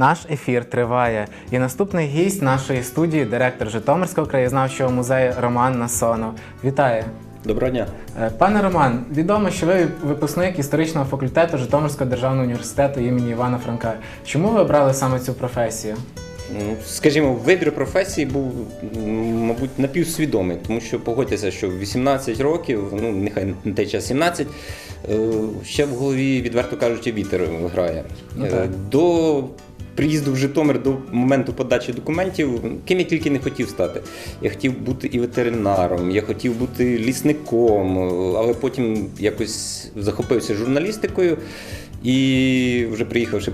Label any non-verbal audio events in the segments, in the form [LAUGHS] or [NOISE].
Наш ефір триває. І наступний гість нашої студії, директор Житомирського краєзнавчого музею Роман Насонов. Вітаю! Доброго дня. Е, Пане Роман, відомо, що ви випускник історичного факультету Житомирського державного університету імені Івана Франка. Чому ви обрали саме цю професію? Ну, Скажімо, вибір професії був, мабуть, напівсвідомий, тому що погодьтеся, що в 18 років, ну нехай на той час 17, е, ще в голові, відверто кажучи, вітер грає. Ну, Е. До приїзду в Житомир до моменту подачі документів, ким я тільки не хотів стати. Я хотів бути і ветеринаром, я хотів бути лісником, але потім якось захопився журналістикою і вже приїхавши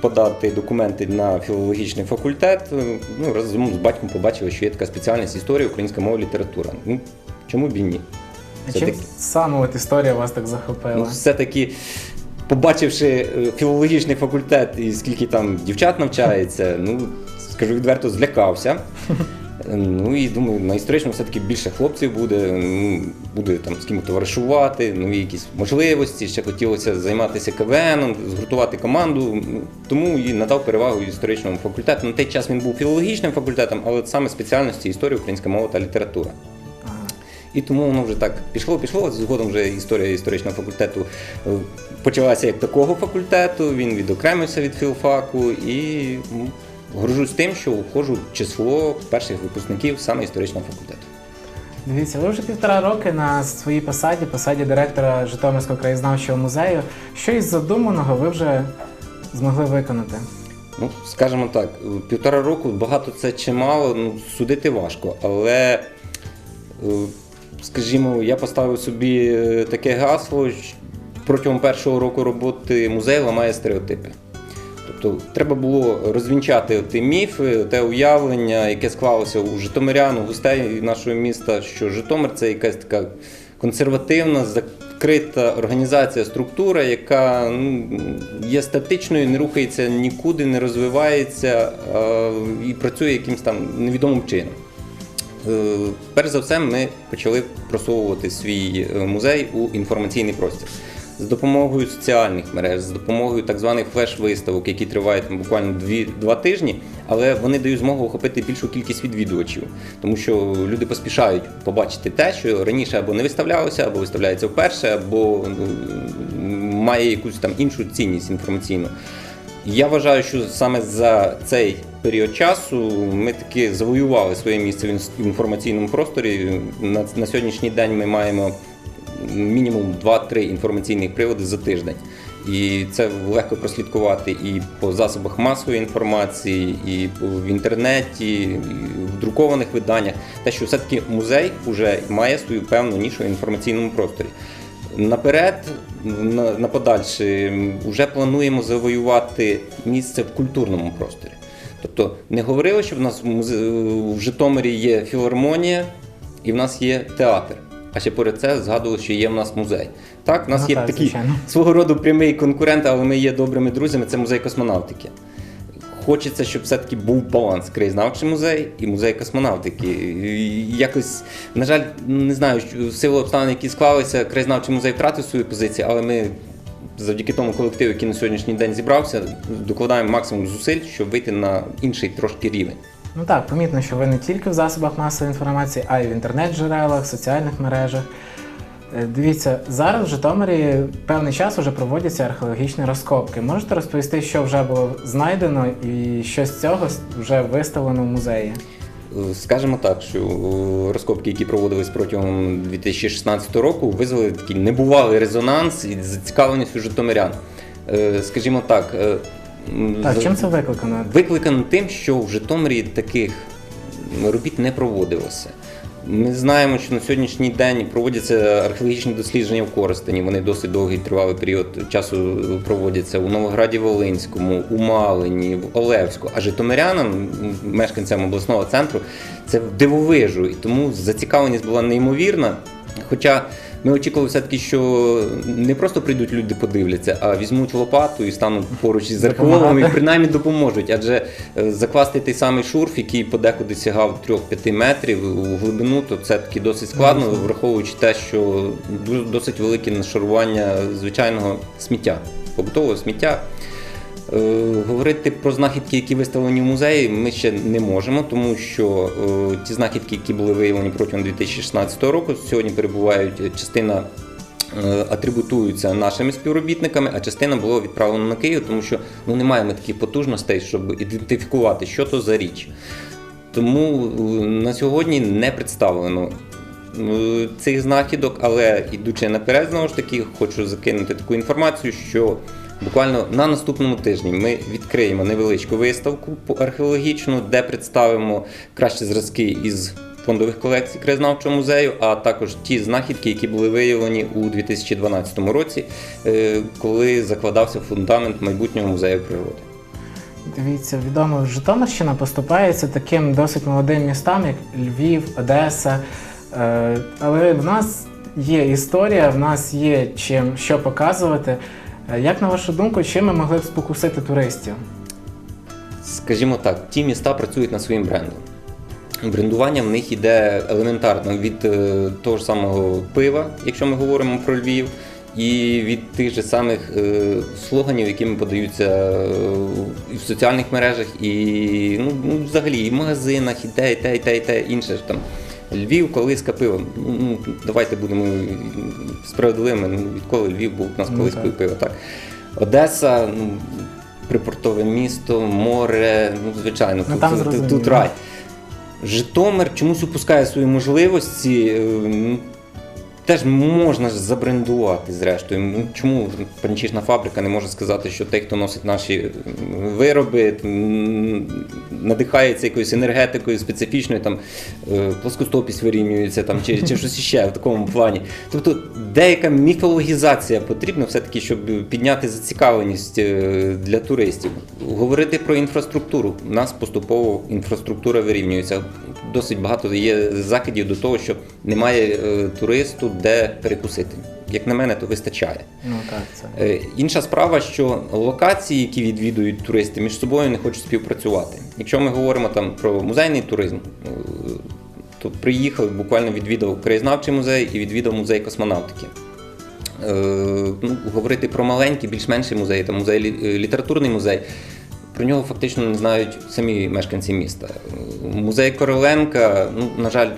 подати документи на філологічний факультет, ну, разом з батьком побачили, що є така спеціальність історія, українська мова, література. Ну, чому б і ні? Це Чим таки- саме от історія вас так захопила? Ну, все-таки, побачивши е, філологічний факультет і скільки там дівчат навчається, ну, скажу відверто, злякався. [LAUGHS] Е, Ну і думаю, на історичному все-таки більше хлопців буде, ну, буде там з ким товаришувати, нові якісь можливості. Ще хотілося займатися КВНом, згуртувати команду. Ну, Тому і надав перевагу історичному факультету. На той час він був філологічним факультетом, але саме спеціальності історія, українська мова та література. І тому воно вже так пішло, пішло. Згодом вже історія історичного факультету е, почалася як такого факультету. Він відокремився від філфаку і горжусь тим, що входжу в число перших випускників саме історичного факультету. Дивіться, ви вже півтора роки на своїй посаді, посаді директора Житомирського краєзнавчого музею. Що із задуманого ви вже змогли виконати? Ну, скажімо так, півтора року багато це чи мало, ну, судити важко, але, е, скажімо, я поставив собі е, таке гасло, що протягом першого року роботи музей ламає стереотипи. Тобто треба було розвінчати ті міфи, те уявлення, яке склалося у житомирян, у гостей нашого міста, що Житомир це якась така консервативна, закрита організація, структура, яка ну, є статичною, не рухається нікуди, не розвивається і працює якимось там невідомим чином. Е, Перш за все, ми почали просовувати свій е, музей у інформаційний простір. З допомогою соціальних мереж, з допомогою так званих флеш-виставок, які тривають буквально дві, два тижні, але вони дають змогу охопити більшу кількість відвідувачів, тому що люди поспішають побачити те, що раніше або не виставлялося, або виставляється вперше, або м, має якусь там іншу цінність інформаційну. Я вважаю, що саме за цей період часу ми таки завоювали своє місце в інформаційному просторі. На, на сьогоднішній день ми маємо мінімум 2-3 інформаційних приводи за тиждень. І це легко прослідкувати і по засобах масової інформації, і в інтернеті, і в друкованих виданнях. Те, що все-таки музей вже має свою певну нішу в інформаційному просторі. Наперед, на, на подальше, вже плануємо завоювати місце в культурному просторі. Тобто не говорили, що в нас в, Житомирі є філармонія і в нас є театр. А ще поряд це згадували, що є в нас музей. Так, в нас Ну є так, такий звичайно. свого роду прямий конкурент, але ми є добрими друзями. Це музей космонавтики. Хочеться, щоб все-таки був баланс краєзнавчий музей і музей космонавтики. І Якось, на жаль, не знаю, що в силу обставин, які склалися, краєзнавчий музей втратив свою позицію, але ми завдяки тому колективу, який на сьогоднішній день зібрався, докладаємо максимум зусиль, щоб вийти на інший трошки рівень. Ну так, помітно, що ви не тільки в засобах масової інформації, а й в інтернет-джерелах, соціальних мережах. Е, Дивіться, зараз в Житомирі певний час вже проводяться археологічні розкопки. Можете розповісти, що вже було знайдено і що з цього вже виставлено в музеї? Скажемо так, що е, розкопки, які проводились протягом 2016 року, визвали такий небувалий резонанс і зацікавленість у житомирян. Е, Скажімо так, е, Так, чим це викликано? викликано тим, що в Житомирі таких робіт не проводилося. Ми знаємо, що на сьогоднішній день проводяться археологічні дослідження в Коростені. Вони досить довгий тривалий період часу проводяться у Новограді Волинському, у Малині, в Олевську. А житомирянам, мешканцям обласного центру, це в дивовижу. І тому зацікавленість була неймовірна. Хоча ми очікували все-таки, що не просто прийдуть люди подивляться, а візьмуть лопату і стануть поруч із археологами і принаймні допоможуть. Адже е, закласти той самий шурф, який подекуди сягав 3-5 метрів у глибину, то це таки досить складно, враховуючи те, що досить велике нашарування звичайного сміття, побутового сміття. Е, Говорити про знахідки, які виставлені в музеї, ми ще не можемо, тому що е, ті знахідки, які були виявлені протягом 2016 року, сьогодні перебувають е, частина. Атрибутуються нашими співробітниками, а частина була відправлена на Київ, тому що ну, не маємо таких потужностей, щоб ідентифікувати, що то за річ. Тому на сьогодні не представлено цих знахідок, але ідучи наперед, знову ж таки, хочу закинути таку інформацію, що буквально на наступному тижні ми відкриємо невеличку виставку археологічну, де представимо кращі зразки із фондових колекцій краєзнавчого музею, а також ті знахідки, які були виявлені у 2012 році, е, коли закладався фундамент майбутнього музею природи. Дивіться, відомо, Житомирщина поступається таким досить молодим містам, як Львів, Одеса. Е, Але в нас є історія, в нас є чим що показувати. Е, Як на вашу думку, чим ми могли б спокусити туристів? Скажімо так, ті міста працюють над своїм брендом. Брендування в них йде елементарно від е, того ж самого пива, якщо ми говоримо про Львів, і від тих же самих е, слоганів, якими подаються і в соціальних мережах, і ну, ну, взагалі і в магазинах, і те, і те, і те, і те інше ж там. Львів, колись пива. Ну, давайте будемо справедливими. Ну, відколи Львів був у нас Ну, пиво. так. Одеса, ну, припортове місто, море, ну, звичайно, Ну, тут, там тут, тут рай. Житомир чомусь упускає свої можливості. Теж можна ж забрендувати, зрештою. Ну, Чому панчішна фабрика не може сказати, що той, хто носить наші вироби, надихається якоюсь енергетикою специфічною, там е, плоскостопість вирівнюється там, чи, чи щось іще в такому плані. Тобто деяка міфологізація потрібна все-таки, щоб підняти зацікавленість е, для туристів. Говорити про інфраструктуру. У нас поступово інфраструктура вирівнюється. Досить багато є закидів до того, що немає е, туристу, де перекусити. Як на мене, то вистачає. Ну так, це. Е, Інша справа, що локації, які відвідують туристи, між собою не хочуть співпрацювати. Якщо ми говоримо там про музейний туризм, е, то приїхав, буквально відвідав краєзнавчий музей і відвідав музей космонавтики. Е, Ну, говорити про маленький, більш-менший музей, там музей лі- літературний музей. Про нього фактично не знають самі мешканці міста. Музей Короленка, ну, на жаль,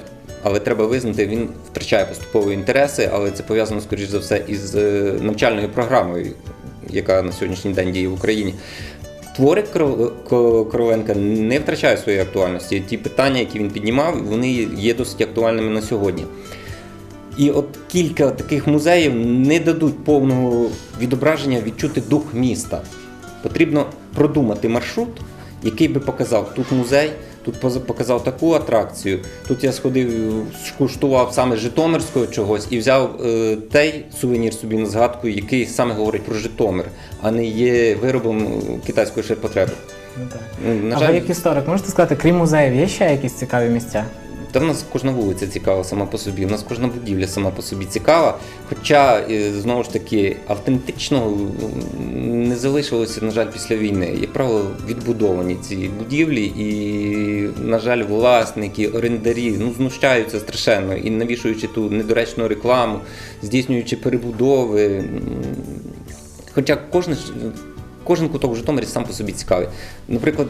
але треба визнати, він втрачає поступово інтереси, але це пов'язано, скоріш за все, із е, навчальною програмою, яка на сьогоднішній день діє в Україні. Твори Короленка не втрачають своєї актуальності. Ті питання, які він піднімав, вони є досить актуальними на сьогодні. І от кілька таких музеїв не дадуть повного відображення відчути дух міста. Потрібно продумати маршрут, який би показав тут музей, тут показав таку атракцію. Тут я сходив, скуштував саме житомирського чогось і взяв е, той сувенір собі на згадку, який саме говорить про Житомир, а не є виробом е, китайської ширпотреби. Ну, так. На жаль, а ви як історик, можете сказати, крім музеїв, є ще якісь цікаві місця? Та в нас кожна вулиця цікава сама по собі, в нас кожна будівля сама по собі цікава. Хоча, е, знову ж таки, автентичного не залишилося, на жаль, після війни. Як правило, відбудовані ці будівлі, і, на жаль, власники, орендарі ну, знущаються страшенно і навішуючи ту недоречну рекламу, здійснюючи перебудови. Хоча кожен, кожен куток в Житомирі сам по собі цікавий. Наприклад,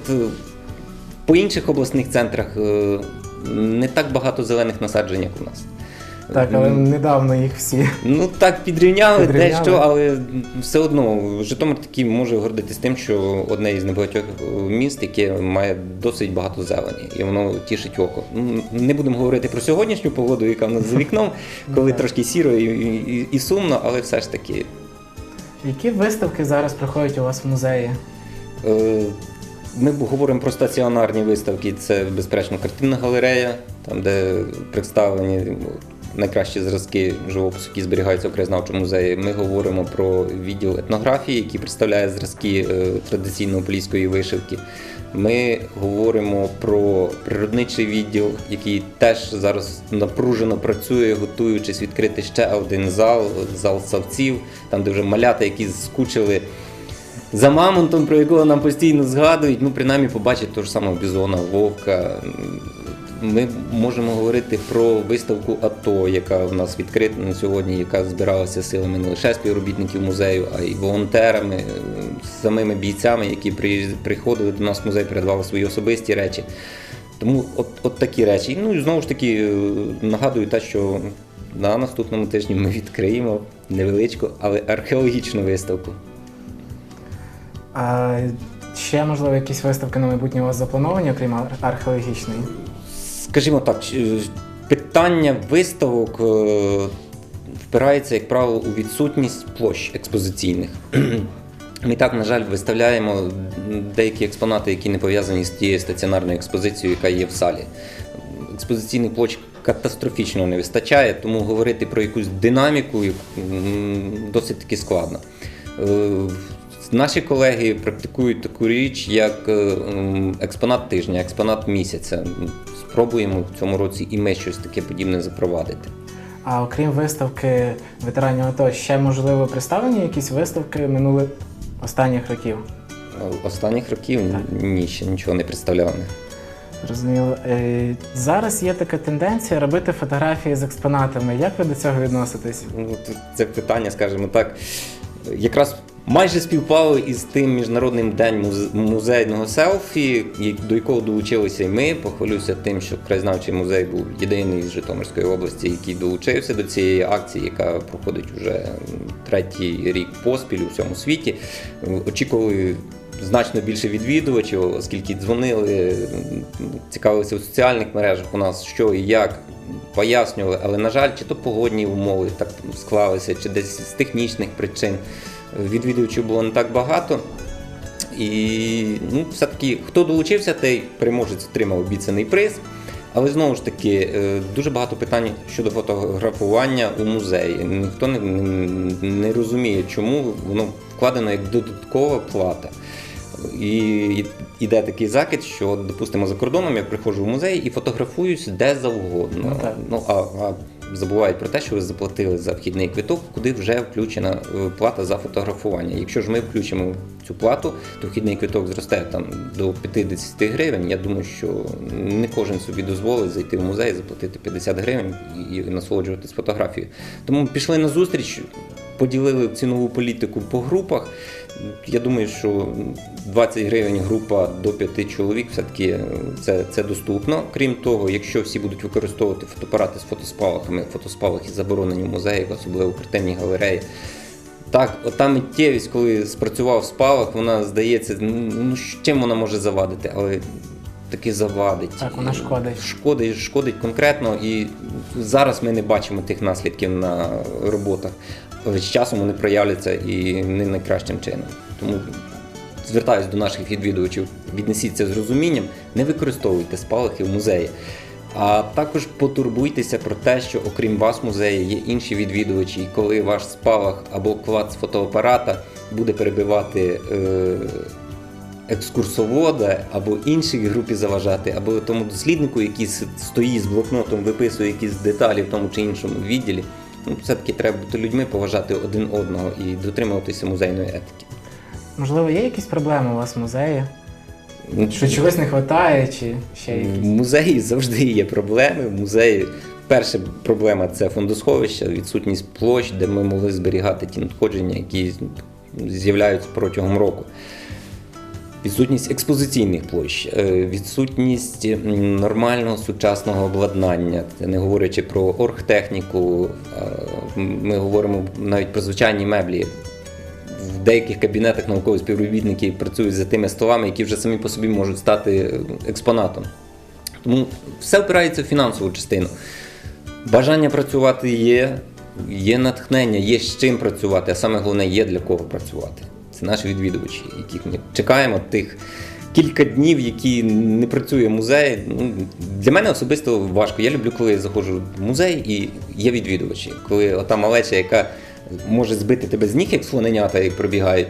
по інших обласних центрах е, не так багато зелених насаджень, як у нас. Так, але недавно їх всі. Ну так, підрівняли, Підрівняли. дещо, але все одно Житомир такий може гордитись тим, що одне із небагатьох е, міст, яке має досить багато зелені, і воно тішить око. Ну, Не будемо говорити про сьогоднішню погоду, яка в нас за вікном, [LAUGHS] коли трошки сіро і, і, і сумно, але все ж таки. Які виставки зараз проходять у вас в музеї? Ми говоримо про стаціонарні виставки. Це безперечно картинна галерея, там де представлені найкращі зразки живопису, які зберігаються в краєзнавчому музеї. Ми говоримо про відділ етнографії, який представляє зразки е, традиційної поліської вишивки. Ми говоримо про природничий відділ, який теж зараз напружено працює, готуючись відкрити ще один зал, зал савців, там де вже малята, які скучили за мамонтом, про якого нам постійно згадують, ну принаймні побачить того ж самого бізона, вовка. Ми можемо говорити про виставку АТО, яка в нас відкрита на сьогодні, яка збиралася силами не лише співробітників музею, а й волонтерами, самими бійцями, які приходили до нас в музей, передавали свої особисті речі. Тому от, от такі речі. Ну і знову ж таки е, нагадую те, що на наступному тижні ми відкриємо невеличку, але археологічну виставку. А ще, можливо, якісь виставки на майбутнє у вас заплановані, окрім ар- археологічної? Скажімо так, ч- питання виставок е, впирається, як правило, у відсутність площ експозиційних. [CLEARS THROAT] Ми так, на жаль, виставляємо деякі експонати, які не пов'язані з тією стаціонарною експозицією, яка є в залі. Експозиційних площ катастрофічно не вистачає, тому говорити про якусь динаміку досить таки складно. Е, Наші колеги практикують таку річ, як е, експонат тижня, експонат місяця. Спробуємо в цьому році і ми щось таке подібне запровадити. А окрім виставки ветеранів АТО, ще можливо представлені якісь виставки минулих останніх років? Е, Останніх років ні, ще нічого не представляли. Зрозуміло. Е, Зараз є така тенденція робити фотографії з експонатами. Як ви до цього відноситесь? Ну, це питання, скажімо так, якраз майже співпало із тим міжнародним день музе- музейного селфі, до якого долучилися і ми. Похвалюся тим, що краєзнавчий музей був єдиний з Житомирської області, який долучився до цієї акції, яка проходить вже третій рік поспіль у всьому світі. Очікували. Значно більше відвідувачів, оскільки дзвонили, цікавилися у соціальних мережах у нас що і як, пояснювали, але на жаль, чи то погодні умови так склалися, чи десь з технічних причин відвідувачів було не так багато. І ну, все-таки хто долучився, той переможець отримав обіцяний приз. Але знову ж таки, е, дуже багато питань щодо фотографування у музеї. Ніхто не, не, не розуміє, чому воно вкладено як додаткова плата. І йде такий закид, що, допустимо, за кордоном я приходжу в музей і фотографуюсь де завгодно. Ну, так. Ну, а, а забувають про те, що ви заплатили за вхідний квиток, куди вже включена е, плата за фотографування. Якщо ж ми включимо цю плату, то вхідний квиток зросте там до 50 гривень. Я думаю, що не кожен собі дозволить зайти в музей, заплатити 50 гривень і, насолоджуватись фотографією. Тому пішли на зустріч, поділили цінову політику по групах. Я думаю, що 20 гривень група до 5 чоловік все-таки е, це, це доступно. Крім того, якщо всі будуть використовувати фотоапарати з фотоспалахами, фотоспалахи заборонені в музеях, особливо в картинній галереї. Так, ота миттєвість, коли спрацював спалах, вона здається, ну чим вона може завадити, але таки завадить. Так, вона шкодить. Шкодить, шкодить конкретно, і зараз ми не бачимо тих наслідків на роботах. З часом вони проявляться і не найкращим чином. Тому звертаюся до наших відвідувачів, віднесіться з розумінням, не використовуйте спалахи в музеї. А також потурбуйтеся про те, що окрім вас в музеї є інші відвідувачі, і коли ваш спалах або клад з фотоапарата буде перебивати е, екскурсовода або іншій групі заважати, або тому досліднику, який стоїть з блокнотом, виписує якісь деталі в тому чи іншому відділі. Ну, все-таки треба бути людьми, поважати один одного і дотримуватися музейної етики. Можливо, є якісь проблеми у вас в музеї? Ну, Що чогось не вистачає, чи ще В музеї завжди є проблеми. В музеї перша проблема це фондосховище, відсутність площ, де ми могли зберігати ті надходження, які з'являються протягом року. Відсутність експозиційних площ, е, відсутність нормального сучасного обладнання, не говорячи про оргтехніку, ми говоримо навіть про звичайні меблі. В деяких кабінетах наукові співробітники працюють за тими столами, які вже самі по собі можуть стати експонатом. Тому все впирається в фінансову частину. Бажання працювати є, є натхнення, є з чим працювати, а саме головне є для кого працювати. Це наші відвідувачі, яких ми чекаємо тих кілька днів, які не працює музей. Ну, для мене особисто важко. Я люблю, коли я заходжу в музей і є відвідувачі. Коли ота малеча, яка може збити тебе з ніг, як слоненята і пробігають.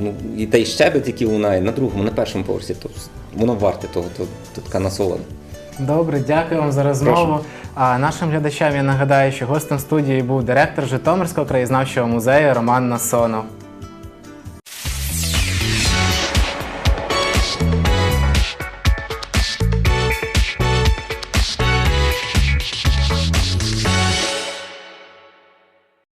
Ну, і та й щебет, який лунає на другому, на першому поверсі, то воно варте того, то, то така насолода. Добре, дякую вам за розмову. Прошу. А нашим глядачам я нагадаю, що гостем студії був директор Житомирського краєзнавчого музею Роман Насонов.